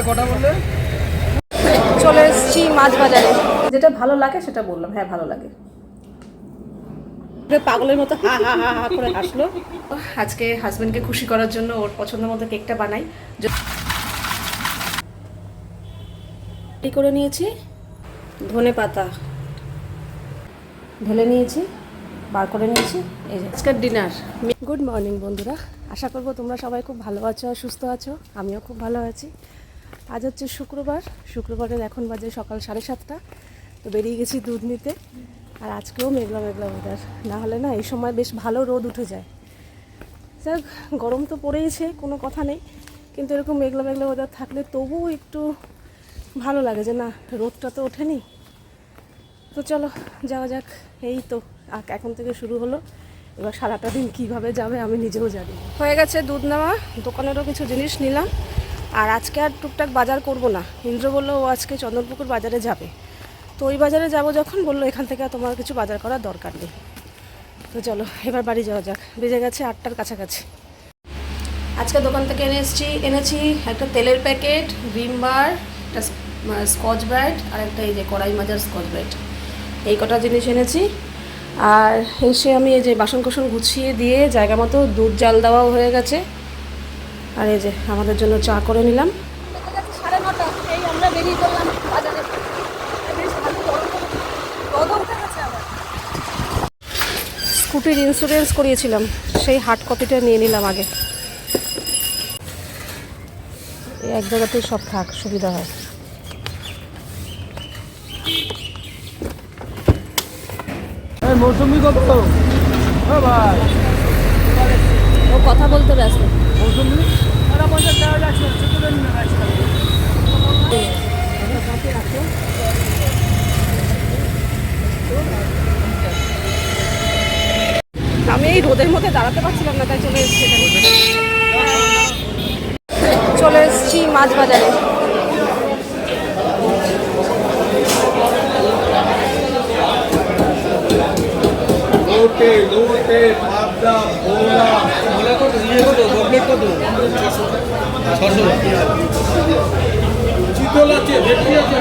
বললে? চলে এসেছি মাছ বাজারে। যেটা ভালো লাগে সেটা বললাম। হ্যাঁ ভালো লাগে। পাগলের মতো হা হা হা হা করে হাসলো। আজকে হাজবেন্ডকে খুশি করার জন্য ওর পছন্দ মতো কেকটা বানাই। করে নিয়েছি। ধনে পাতা। ঢেলে নিয়েছি বার করে নিয়েছি। এই যে আজকের ডিনার গুড মর্নিং বন্ধুরা। আশা করব তোমরা সবাই খুব ভালো আছো সুস্থ আছো। আমিও খুব ভালো আছি। আজ হচ্ছে শুক্রবার। শুক্রবারের এখন বাজে সকাল সাড়ে সাতটা। তো বেরিয়ে গেছি দুধ নিতে। আর আজকেও মেঘলা মেঘলা ওয়েদার না হলে না এই সময় বেশ ভালো রোদ উঠে যায়। যাক গরম তো পড়েইছে, কোনো কথা নেই। কিন্তু এরকম মেঘলা মেঘলা ওয়েদার থাকলে তবুও একটু ভালো লাগে যে না, রোদটা তো ওঠেনি। তো চলো, যাওয়া যাক। এই তো এখন থেকে শুরু হলো। এবার সারাটা দিন কীভাবে যাবে আমি নিজেও জানি হয়ে গেছে দুধ নেওয়া, দোকানেরও কিছু জিনিস নিলাম। আর আজকে আর টুকটাক বাজার করব না। ইন্দ্র বলল, ও আজকে চন্দনপুকুর বাজারে যাবে। তো ওই বাজারে যাব যখন, বলল, এখান থেকে তোমার কিছু বাজার করার দরকার নেই। তো চলো, এবার বাড়ি যাওয়া যাক। বেজে গেছে আটটার কাছাকাছি। আজকে দোকান থেকে এনে এসেছি, এনেছি একটা তেলের প্যাকেট, ভিম বার, একটা স্কচ ব্রাইট আর একটা এই যে কড়াই মাজার স্কচ ব্রাইট এই কটা জিনিস এনেছি। আর এসে আমি এই যে বাসন কোসন গুছিয়ে দিয়ে জায়গা মতো দুধ জাল দেওয়াও হয়ে গেছে। আর এই যে আমাদের জন্য চা করে নিলাম। সাড়ে নটা এই আমরা বেরিয়ে পড়লাম বাজারে স্কুটির ইন্স্যুরেন্স করিয়েছিলাম সেই হার্ড কপিটা নিয়ে নিলাম আগে। এই এক জায়গাতেই সব থাক সুবিধা হয়। মৌসুমি কত? ও কথা বলতে ব্যস্ত। আমি এই রোদের মধ্যে দাঁড়াতে পারছিলাম না, তাই চলে এসেছি চলে এসেছি মাছ বাজারে। লোটে চিতল আছে ভেটকি আছে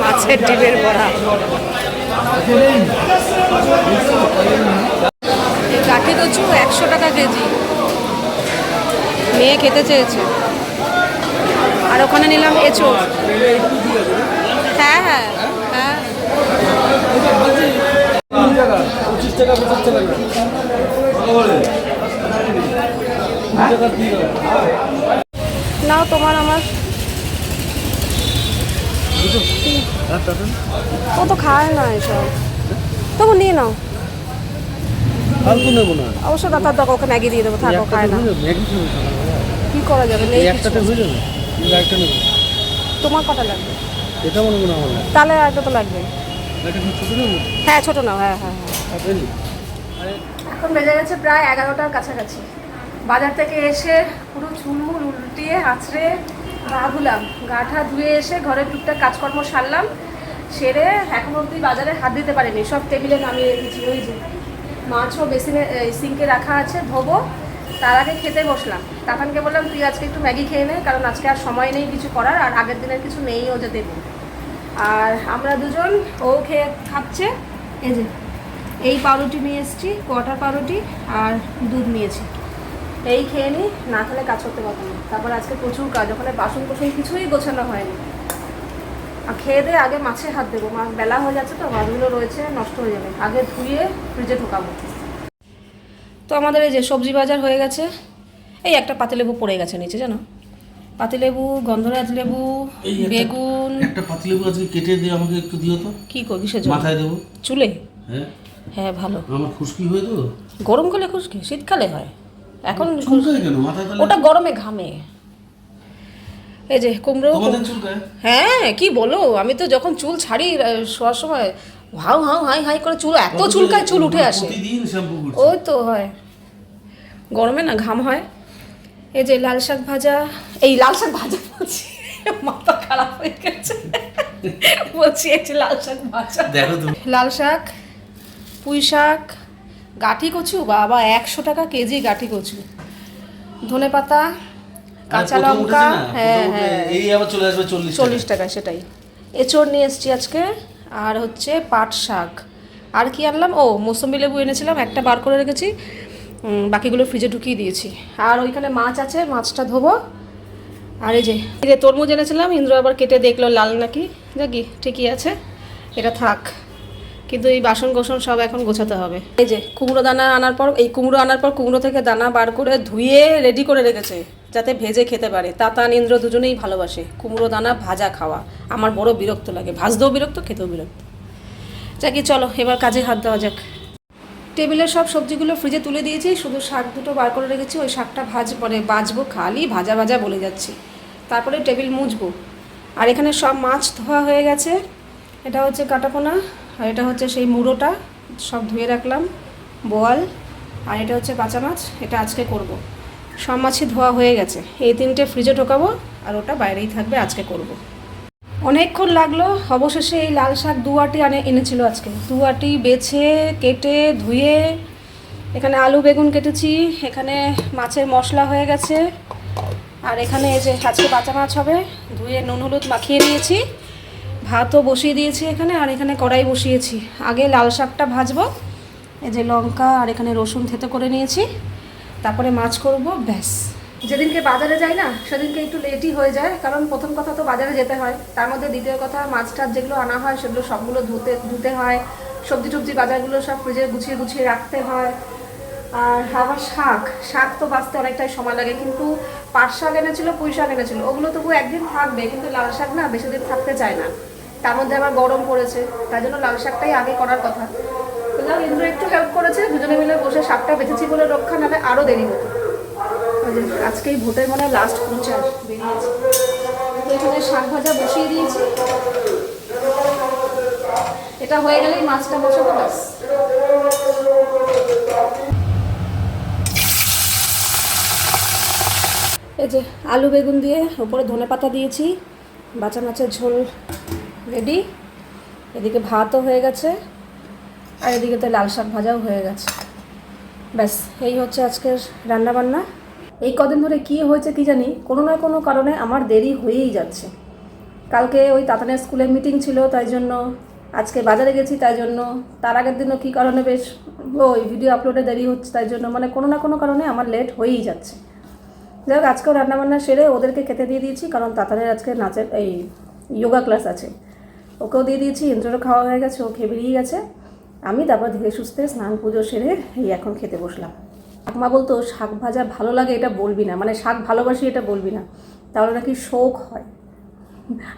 মাছের ডিমের বড়া। কাঠি কচু একশো টাকা কেজি। মেয়ে খেতে চেয়েছে। আর ওখানে নিলাম এঁচো হ্যাঁ হ্যাঁ হ্যাঁ। নাও তোমার আমার। ও তো খায় না এসব। তবু নিয়ে নাও। অবশ্য দরকার ওকে ম্যাগি দিয়ে দেবো থাক খায় না ম্যাগি খাব সকালবেলা। কি করা যাবে এই একটাতে হয়ে যাবে? একটা নেব? তোমার কটা লাগবে? এটা মনে মনে আমার না তাহলে একটা তো লাগবে। এটা হ্যাঁ ছোটো নাও হ্যাঁ হ্যাঁ হ্যাঁ। এখন বেজে গেছে প্রায় এগারোটার কাছাকাছি। বাজার থেকে এসে পুরো চুলমুল উল্টিয়ে আছড়ে গা ধুলাম। গাটা ধুয়ে এসে ঘরের টুকটাক কাজকর্ম সারলাম। সেরে এখন অবধি বাজারে হাত দিতে পারিনি। সব টেবিলে নামিয়ে রেখেছি ওই যে মাছও বেসিনে সিঙ্কে রাখা আছে ধোবো। তার আগে খেতে বসলাম। তাকানকে বললাম, তুই আজকে একটু ম্যাগি খেয়ে নে, কারণ আজকে আর সময় নেই কিছু করার, আর আগের দিনের কিছু নেই ও যে দেবে। আর আমরা দুজন, ও খেয়ে খাচ্ছে, এই যে, এই পাউরুটি নিয়ে এসেছি, কোয়াটার পাউরুটি আর দুধ নিয়েছি। এই খেয়ে নিই না খেলে কাজ করতে পারব না। তারপর আজকে প্রচুর কাজ, ওখানে বাসন কোসন কিছুই গোছানো হয়নি। আর খেয়ে দিয়ে আগে মাছে হাত দেবো মাছ বেলা হয়ে যাচ্ছে তো, মাছগুলো রয়েছে, নষ্ট হয়ে যাবে। আগে ধুয়ে ফ্রিজে ঢোকাবো। তো আমাদের এই যে সবজি বাজার হয়ে গেছে এই একটা পাতিলেবু পড়ে গেছে নিচে জানো? পাতিলেবু গন্ধরাজ লেবু বেগুন। একটা পাতিলেবু আজকে কেটে দিয়ে আমাকে একটু দিও তো। কি করবি সে? মাথায় দেবো। চুলে? হ্যাঁ। হ্যাঁ ভালো। আমার খুশকি হয়ে তো? গরমকালে খুশকি? শীতকালে হয়। এখন ওটা গরমে ঘামে। এই যে কুমড়ো হ্যাঁ কি বলো? আমি তো যখন চুল ছাড়ি শোয়ার সময় হাউ হাউ হাই হাই করে চুল এত চুলকায় চুল উঠে আসে। ওই তো হয়। গরমে না ঘাম হয়। এই যে লাল শাক ভাজা এই লাল শাক ভাজা বলছি মাথা খারাপ হয়ে গেছে। বলছি একটু লাল শাক ভাজা। লাল শাক পুঁই শাক গাঠি কচু বাবা একশো টাকা কেজি গাঠি কচু। ধনে পাতা কাঁচা লঙ্কা হ্যাঁ হ্যাঁ। এই আবার চলে আসবে চল্লিশ চল্লিশ টাকা সেটাই। এঁচড় নিয়ে এসেছি আজকে। আর হচ্ছে পাট শাক। আর কি আনলাম? ও মৌসুমি লেবু এনেছিলাম, একটা বার করে রেখেছি। বাকিগুলো ফ্রিজে ঢুকিয়ে দিয়েছি। আর ওইখানে মাছ আছে, মাছটা ধোবো। আর এই যে এই যে তরমুজ এনেছিলাম, ইন্দ্র আবার কেটে দেখল লাল নাকি। দেখি, ঠিকই আছে, এটা থাক। কিন্তু এই বাসন কোসন সব এখন গোছাতে হবে। এই যে, কুমড়ো দানা আনার পর, এই কুমড়ো আনার পর কুমড়ো থেকে দানা বার করে ধুয়ে রেডি করে রেখেছে। যাতে ভেজে খেতে পারে। তাতান ইন্দ্র দুজনেই ভালোবাসে। কুমড়ো দানা, ভাজা খাওয়া। আমার বড় বিরক্ত লাগে। ভাজতেও বিরক্ত, খেতেও বিরক্ত। যাকি, চলো, এবার কাজে হাত দেওয়া যাক। টেবিলের সব সবজিগুলো ফ্রিজে তুলে দিয়েছি। শুধু শাক দুটো বার করে রেখেছি। ওই শাকটা ভাজ মানে বাজবো খালি, ভাজা ভাজা বলে যাচ্ছি। তারপরে টেবিল মুছবো। আর এখানে সব মাছ ধোয়া হয়ে গেছে। এটা হচ্ছে কাটাপোনা, আর এটা হচ্ছে সেই মুড়োটা। সব ধুয়ে রাখলাম। বোয়াল, আর এটা হচ্ছে কাঁচা মাছ। এটা আজকে করব। সব মাছই ধোয়া হয়ে গেছে। এই তিনটে ফ্রিজে ঢোকাবো আর ওটা বাইরেই থাকবে, আজকে করব। অনেকক্ষণ লাগল, অবশেষে এই লাল শাক দু আটি আনে এনেছিল আজকে। দু আটি বেছে, কেটে, ধুয়ে, এখানে আলু বেগুন কেটেছি, এখানে মাছের মশলা হয়ে গেছে, আর এখানে এই যে আজকে বাঁচা মাছ হবে, ধুয়ে নুন হলুদ মাখিয়ে নিয়েছি, ভাতও বসিয়ে দিয়েছি এখানে, আর এখানে কড়াই বসিয়েছি। আগে লাল শাকটা ভাজবো, এই যে লঙ্কা আর এখানে রসুন থেতো করে নিয়েছি। তারপরে মাছ করব, ব্যাস। যেদিনকে বাজারে যাই না, সেদিনকে একটু লেটই হয়ে যায়, কারণ প্রথম কথা তো বাজারে যেতে হয়। তার মধ্যে দ্বিতীয় কথা, মাছ টাছ যেগুলো আনা হয়, সেগুলো সবগুলো ধুতে ধুতে হয়। সবজি টবজি বাজারগুলো সব ফ্রিজে গুছিয়ে গুছিয়ে রাখতে হয়। আর আবার শাক শাক তো বাঁচতে অনেকটাই সময় লাগে, কিন্তু পাট শাক এনেছিল পুঁই শাক এনেছিল, ওগুলো তবু একদিন থাকবে, কিন্তু লাল শাক না বেশি দিন থাকতে চায় না। তার মধ্যে আবার গরম পড়েছে, তাই জন্য লাল শাকটাই আগে করার কথা। তো ইন্দ্র একটু হেল্প করেছে, দুজনে মিলে বসে শাকটা বেঁচেছি বলে রক্ষা নালে আরও দেরি হতো। আজকেই ভোটের মনে লাস্ট প্রচার, বেরিয়েছে। এখানে শাক ভাজা বসিয়ে দিয়েছি। এটা হয়ে গেলেই মাছটা বসাবো ব্যাস। এই যে আলু বেগুন দিয়ে ওপরে ধনে পাতা দিয়েছি বাঁচা মাছের ঝোল রেডি। এদিকে ভাতও হয়ে গেছে। আর এদিকে তো লাল শাক ভাজাও হয়ে গেছে। ব্যাস, এই হচ্ছে আজকের রান্না বান্না এই কদিন ধরে কী হয়েছে কি জানি, কোনো না কোনো কারণে আমার দেরি হয়েই যাচ্ছে। কালকে ওই তাতানের স্কুলে মিটিং ছিল, তাই জন্য আজকে বাজারে গেছি, তাই জন্য তার আগের দিনও কী কারণে বেশ ওই ভিডিও আপলোডে দেরি হচ্ছে, তাই জন্য মানে কোনো না কোনো কারণে আমার লেট হয়েই যাচ্ছে। যাই হোক, আজকেও রান্নাবান্না সেরে ওদেরকে খেতে দিয়ে দিয়েছি, কারণ তাতানের আজকে নাচের এই যোগা ক্লাস আছে। ওকেও দিয়ে দিয়েছি, ইন্দ্ররও খাওয়া হয়ে গেছে, ও খেয়ে বেরিয়ে গেছে। আমি তারপর ধীরে সুস্থে স্নান পুজো সেরে এই এখন খেতে বসলাম। ঠাকুমা বলতো শাক ভাজা ভালো লাগে এটা বলবি না। মানে শাক ভালোবাসি এটা বলবি না। তাহলে নাকি শোক হয়?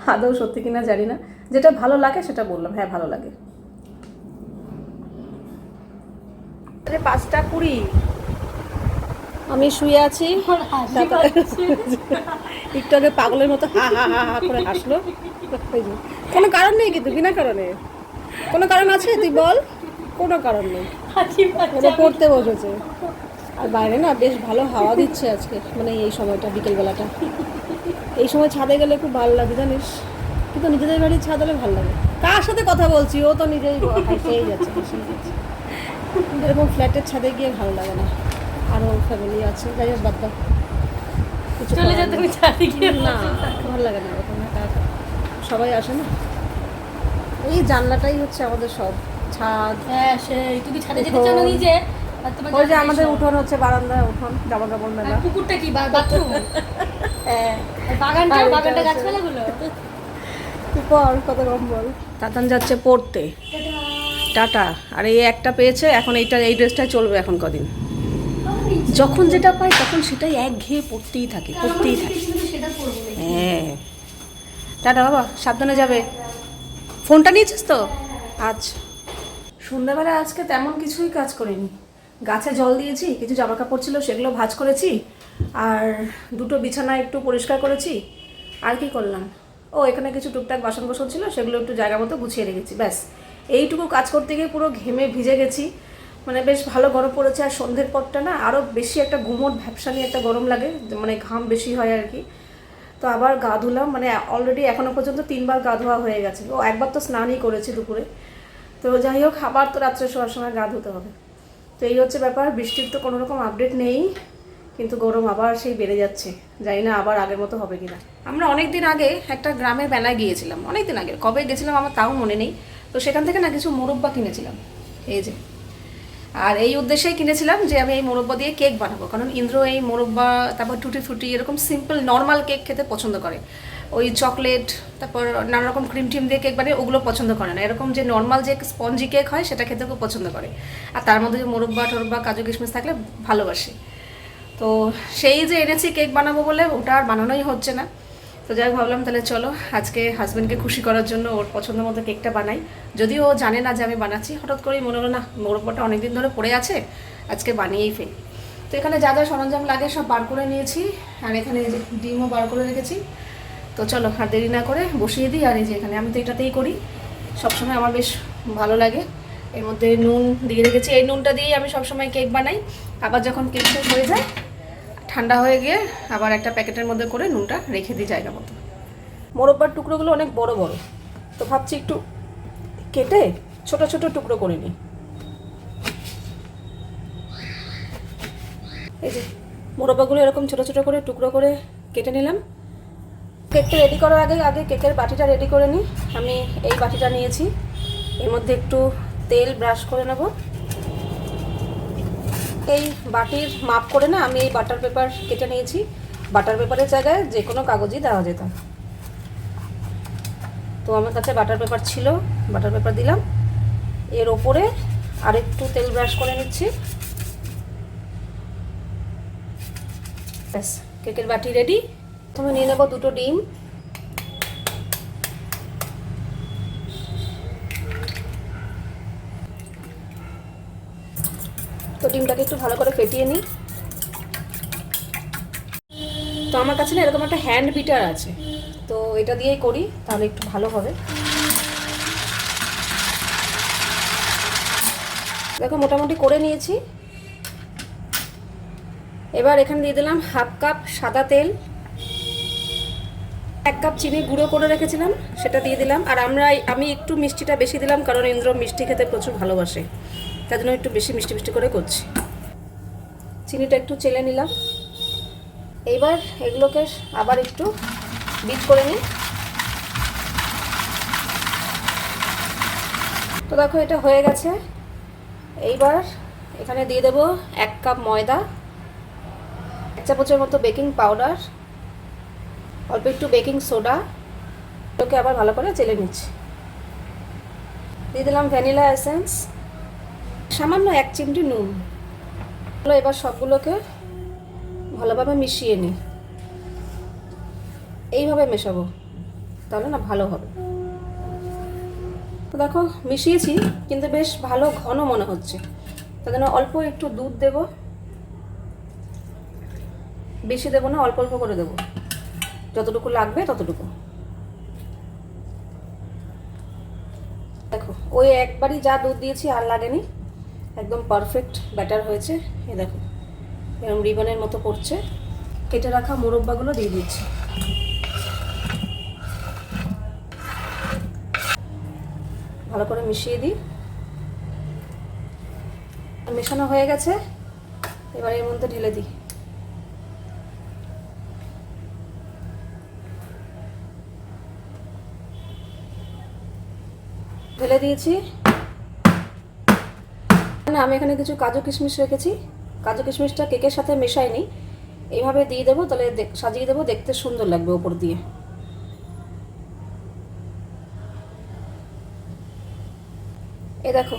আদৌ সত্যি কিনা জানি না। যেটা ভালো লাগে সেটা বললাম হ্যাঁ ভালো লাগে। আরে পাঁচটা কুড়ি। আমি শুয়ে আছি। একটু আগে পাগলের মতো হা হা হা হা করে হাসলো। কোনো কারণ নেই কিন্তু বিনা কারণে। কোনো কারণ আছে? তুই বল। কোনো কারণ নেই। ওটা পড়তে বসেছে। আর বাইরে না বেশ ভালো হাওয়া দিচ্ছে আজকে। মানে এই সময়টা বিকেলবেলাটা। এই সময় ছাদে গেলে খুব ভালো লাগে জানিস? কিন্তু নিজেদের বাড়ির ছাদ হলে ভালো লাগে। কার সাথে কথা বলছি? ও তো নিজেই হেসেই যাচ্ছে হেসেই যাচ্ছে। এরকম ফ্ল্যাটের ছাদে গিয়ে ভালো লাগে না। আরও ফ্যামিলি আছে। যাই হোক বাদ দাও। চলে ছাদে গিয়ে না ভালো লাগে না একা। সবাই আসে না? এই জানলাটাই হচ্ছে আমাদের সব। ছাদ। হ্যাঁ সেই তুমি ছাদে যেতে চাও না নিজে আর তোমার ওই যে আমাদের উঠোন হচ্ছে বারান্দা উঠোন জামা কাপড় মেলা। আর পুকুরটা কি বা- বাথরুম? হ্যাঁ। বাগানটা বাগানটা আছে। গাছপালাগুলো? তুই বল কত কম বল তাতান যাচ্ছে পড়তে। টাটা। আর এই একটা পেয়েছে এখন এইটা এই ড্রেসটাই চলবে এখন কদিন। যখন যেটা পাই তখন সেটাই এক ঘেয়ে পড়তেই থাকে পড়তেই থাকে। সেটা করব না। হ্যাঁ। টাটা বাবা সাবধানে যাবে। ফোনটা নিয়েছিস তো? আচ্ছা সন্ধ্যাবেলা আজকে তেমন কিছুই কাজ করিনি। গাছে জল দিয়েছি, কিছু জামা কাপড় ছিল, সেগুলো ভাজ করেছি, আর দুটো বিছানা একটু পরিষ্কার করেছি। আর কি করলাম? ও, এখানে কিছু টুকটাক বাসন কোসন ছিল, সেগুলো একটু জায়গা মতো গুছিয়ে রেখেছি, ব্যাস। এইটুকু কাজ করতে গিয়ে পুরো ঘেমে ভিজে গেছি। মানে বেশ ভালো গরম পড়েছে, আর সন্ধ্যের পরটা না আরও বেশি একটা গুমোট নিয়ে একটা গরম লাগে মানে ঘাম বেশি হয় আর কি। তো আবার গা ধুলাম মানে অলরেডি এখনও পর্যন্ত তিনবার গা ধোয়া হয়ে গেছে। ও একবার তো স্নানই করেছি দুপুরে। তো যাই হোক, আবার তো রাত্রে শোয়ার সময় গা ধুতে হবে। তো এই হচ্ছে ব্যাপার, বৃষ্টির তো কোনো রকম আপডেট নেই, কিন্তু গরম আবার সেই বেড়ে যাচ্ছে। জানি না আবার আগের মতো হবে কিনা। আমরা অনেক দিন আগে একটা গ্রামের বেলায় গিয়েছিলাম অনেক দিন আগে কবে গেছিলাম আমার তাও মনে নেই। তো সেখান থেকে না কিছু মোরব্বা কিনেছিলাম। এই যে আর এই উদ্দেশ্যেই কিনেছিলাম যে আমি এই মোরব্বা দিয়ে কেক বানাবো। কারণ ইন্দ্র এই মোরব্বা, তারপর টুটি ফুটি এরকম সিম্পল নর্মাল কেক খেতে পছন্দ করে। ওই চকলেট তারপর নানা রকম ক্রিম টিম দিয়ে কেক বানিয়ে ওগুলো পছন্দ করে না। এরকম যে নর্মাল যে স্পঞ্জি কেক হয়, সেটা খেতে খুব পছন্দ করে। আর তার মধ্যে যে মোরব্বা, টরব্বা, কাজু কিশমিশ থাকলে ভালোবাসে। তো সেই যে এনেছি কেক বানাবো বলে, ওটা আর বানানোই হচ্ছে না। তো যাই ভাবলাম তাহলে চলো, আজকে হাজব্যান্ডকে খুশি করার জন্য ওর পছন্দ মতো কেকটা বানাই। যদিও ও জানে না যে আমি বানাচ্ছি, হঠাৎ করেই মনে হলো, না মোরব্বাটা অনেকদিন ধরে পড়ে আছে, আজকে বানিয়েই ফেলি। তো এখানে যা যা সরঞ্জাম লাগে সব বার করে নিয়েছি, আর এখানে ডিমও বার করে রেখেছি। তো চলো, আর দেরি না করে বসিয়ে দিই, আর এই যে এখানে আমি তো এটাতেই করি। সবসময় আমার বেশ ভালো লাগে। এর মধ্যে নুন দিয়ে রেখেছি। এই নুনটা দিয়েই আমি সবসময় কেক বানাই। আবার যখন কেক শেষ হয়ে যায় ঠান্ডা হয়ে গিয়ে আবার একটা প্যাকেটের মধ্যে করে নুনটা রেখে দিই জায়গা মতো। মোরব্বার টুকরোগুলো অনেক বড় বড়। তো ভাবছি একটু কেটে ছোট ছোট টুকরো করে নিই। এই যে, মোরব্বাগুলো এরকম ছোট ছোট করে টুকরো করে কেটে নিলাম। কেকটা রেডি করার আগে আগে কেকের বাটিটা রেডি করে নিই। আমি এই বাটিটা নিয়েছি। এর মধ্যে একটু তেল ব্রাশ করে নেব। এই বাটির মাপ করে না আমি এই বাটার পেপার কেটে নিয়েছি। বাটার পেপারের জায়গায় যে কোনো কাগজই দেওয়া যেত। তো আমার কাছে বাটার পেপার ছিল বাটার পেপার দিলাম। এর ওপরে আরেকটু তেল ব্রাশ করে নিচ্ছি। ব্যাস, কেকের বাটি রেডি তুমি নিয়ে নেব দুটো ডিম। তো ডিমটাকে একটু ভালো করে ফেটিয়ে নিই। তো আমার কাছে না এরকম একটা হ্যান্ড বিটার আছে। তো এটা দিয়েই করি, তাহলে একটু ভালো হবে। দেখো, মোটামুটি করে নিয়েছি। এবার এখানে দিয়ে দিলাম হাফ কাপ সাদা তেল। এক কাপ চিনি গুঁড়ো করে রেখেছিলাম, সেটা দিয়ে দিলাম। আর আমরা, আমি একটু মিষ্টিটা বেশি দিলাম, কারণ ইন্দ্র মিষ্টি খেতে প্রচুর ভালোবাসে। তার জন্য একটু বেশি মিষ্টি মিষ্টি করে করছি। চিনিটা একটু চেলে নিলাম। এইবার এগুলোকে আবার একটু বিট করে নিই। তো দেখো, এটা হয়ে গেছে। এইবার এখানে দিয়ে দেবো এক কাপ ময়দা, এক চামচের মতো বেকিং পাউডার, অল্প একটু বেকিং সোডা। ওকে আবার ভালো করে চেলে নিচ্ছি। দিয়ে দিলাম ভ্যানিলা এসেন্স। সামান্য এক চিমটি নুন। এবার সবগুলোকে ভালোভাবে মিশিয়ে নিই এইভাবে মেশাবো, তাহলে না ভালো হবে। তো দেখো, মিশিয়েছি, কিন্তু বেশ ভালো ঘন মনে হচ্ছে। তার জন্য অল্প একটু দুধ দেব। বেশি দেবো না, অল্প অল্প করে দেবো। যতটুকু লাগবে ততটুকু। দেখো, ওই একবারই যা দুধ দিয়েছি আর লাগেনি। একদম পারফেক্ট ব্যাটার হয়েছে। এ দেখো এরকম রিবনের মতো পড়ছে কেটে রাখা মোরব্বাগুলো দিয়ে দিচ্ছি। ভালো করে মিশিয়ে দিই। মেশানো হয়ে গেছে। এবার এর মধ্যে ঢেলে দিই। ঢেলে দিয়েছি। না, আমি এখানে কিছু কাজু কিশমিশ রেখেছি। কাজু কিশমিশটা কেকের সাথে মেশাইনি। এইভাবে দিয়ে দেবো, তাহলে সাজিয়ে দেবো, দেখতে সুন্দর লাগবে ওপর দিয়ে। এ দেখো,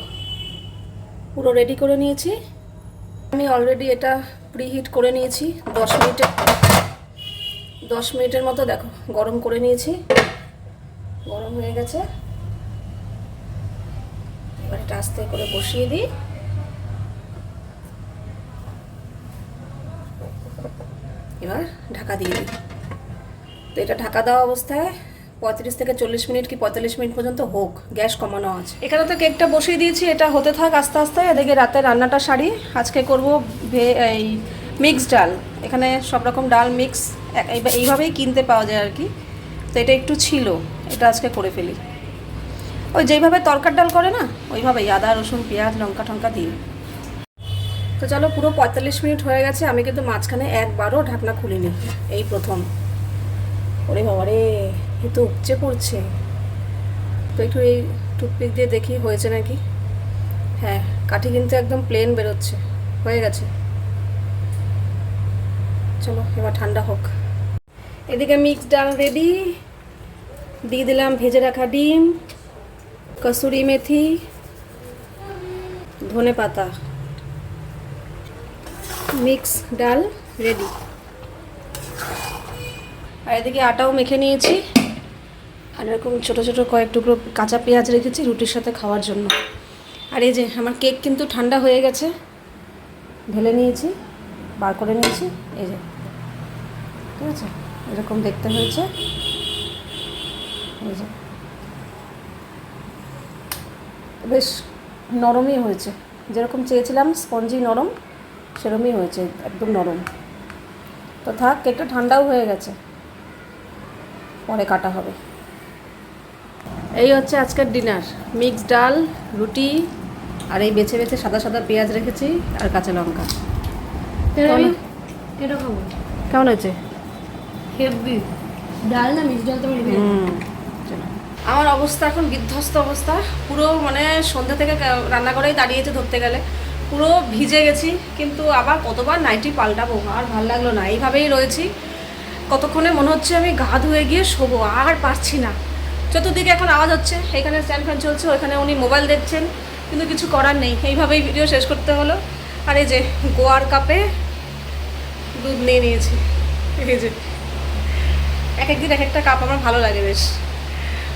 পুরো রেডি করে নিয়েছি। আমি অলরেডি এটা প্রিহিট করে নিয়েছি, দশ মিনিটে। দশ মিনিটের মতো দেখো, গরম করে নিয়েছি। গরম হয়ে গেছে। এবার এটা আস্তে করে বসিয়ে দিই। এবার ঢাকা দিয়ে দিই। তো এটা ঢাকা দেওয়া অবস্থায় পঁয়ত্রিশ থেকে চল্লিশ মিনিট কি পঁয়তাল্লিশ মিনিট পর্যন্ত হোক, গ্যাস কমানো আছে। এখানে তো কেকটা বসিয়ে দিয়েছি, এটা হতে থাক আস্তে আস্তে, এদিকে রাতে রান্নাটা সারি, আজকে করব ভে এই মিক্স ডাল। এখানে সব রকম ডাল মিক্স এইভাবেই কিনতে পাওয়া যায় আর কি। তো এটা একটু ছিল, এটা আজকে করে ফেলি। ওই যেইভাবে তরকার ডাল করে না, ওইভাবেই আদা, রসুন, পেঁয়াজ লঙ্কা টঙ্কা দিয়ে। তো চলো পুরো পঁয়তাল্লিশ মিনিট হয়ে গেছে, আমি কিন্তু মাঝখানে একবারও ঢাকনা খুলিনি। এই প্রথম। ওরে বাবা রে, এ তো উপচে পড়ছে। তো একটু এই টুথপিক দিয়ে দেখি, হয়েছে নাকি? হ্যাঁ কাঠি কিন্তু একদম প্লেন বেরোচ্ছে। হয়ে গেছে। চলো, এবার ঠান্ডা হোক। এদিকে মিক্স ডাল রেডি দিয়ে দিলাম ভেজে রাখা ডিম, কসুরি মেথি, ধনে পাতা। মিক্স ডাল রেডি। আর এদিকে আটাও মেখে নিয়েছি। আর এরকম ছোটো ছোটো কয়েক টুকরো কাঁচা পেঁয়াজ রেখেছি রুটির সাথে খাওয়ার জন্য। আর এই যে আমার কেক কিন্তু ঠান্ডা হয়ে গেছে। ঢেলে নিয়েছি, বার করে নিয়েছি, এই যে। ঠিক আছে? এরকম দেখতে হয়েছে। এই যে। বেশ নরমই হয়েছে। যেরকম চেয়েছিলাম, স্পঞ্জি নরম। সেরমই হয়েছে একদম নরম। তো থাক কেকটা ঠান্ডাও হয়ে গেছে। পরে কাটা হবে। এই হচ্ছে আজকের ডিনার। মিক্স ডাল রুটি আর এই বেছে বেছে সাদা সাদা পেঁয়াজ রেখেছি আর কাঁচা লঙ্কা। কেমন? হয়েছে? হেভি। ডাল না ডাল তো আমার অবস্থা এখন বিধ্বস্ত অবস্থা। পুরো মানে সন্ধ্যা থেকে রান্না করেই দাঁড়িয়েছে ধরতে গেলে। পুরো ভিজে গেছি, কিন্তু আবার কতবার নাইটি পাল্টাবো, আর ভালো লাগল না। এইভাবেই রয়েছি। কতক্ষণে মনে হচ্ছে আমি গা ধুয়ে গিয়ে শোবো, আর পারছি না। চতুর্দিকে এখন আওয়াজ হচ্ছে, এখানে স্ট্যান্ড ফ্যান চলছে, ওইখানে উনি মোবাইল দেখছেন, কিন্তু কিছু করার নেই। এইভাবেই ভিডিও শেষ করতে হলো। আর এই যে গোয়ার কাপে দুধ নিয়ে নিয়েছি। এই যে এক একদিন এক একটা কাপ আমার ভালো লাগে বেশ।